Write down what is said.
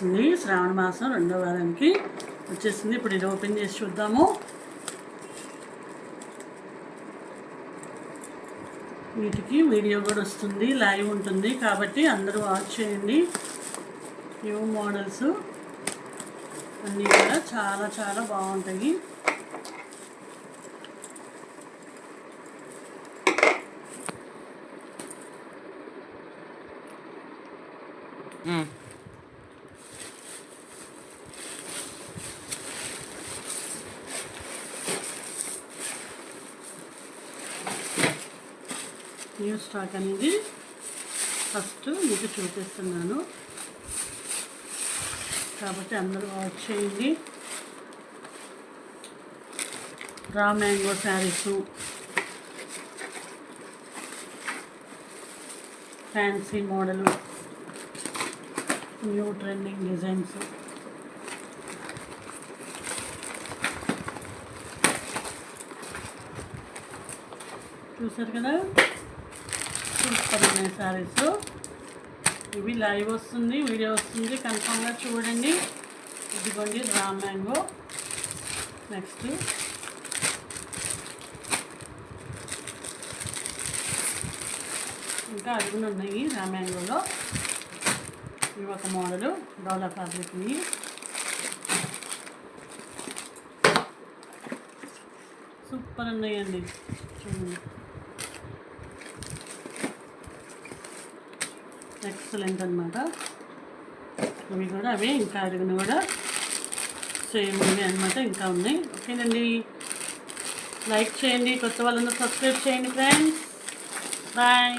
వచ్చేసింది. శ్రావణ మాసం రెండో వారానికి వచ్చేసింది. ఇప్పుడు ఇది ఓపెన్ చేసి చూద్దాము. వీటికి వీడియో కూడా వస్తుంది లైవ్ ఉంటుంది. కాబట్టి అందరూ వాచ్ చేయండి. న్యూ మోడల్స్ అన్నీ కూడా చాలా చాలా బాగుంటాయి. న్యూ స్టాక్ అనేది ఫస్ట్ మీకు చూపిస్తున్నాను. కాబట్టి అందరూ వాచ్ చేయండి. Raw mango saris. Fancy model new trending designs చూసారు కదా? సూపర్ ఉన్నాయి శారీస్ ఇవి లైవ్ వస్తుంది వీడియో వస్తుంది. కన్ఫామ్గా చూడండి. ఇదిగోండి రా మ్యాంగో. నెక్స్ట్. ఇంకా అడుగులు ఉన్నాయి రా మ్యాంగోలో. ఇవి ఒక మోడలు డోలా ఫ్యాబ్రిక్ సూపర్ ఉన్నాయండి. చూడండి. ఎక్సలెంట్ అనమాట ఇవి కూడా అవే ఇంకా అడిగిన కూడా సేమ్ ఇవి అనమాట ఇంకా ఉన్నాయి. ఓకేనండి. లైక్ చేయండి కొత్త వాళ్ళని సబ్స్క్రైబ్ చేయండి ఫ్రెండ్స్. బాయ్.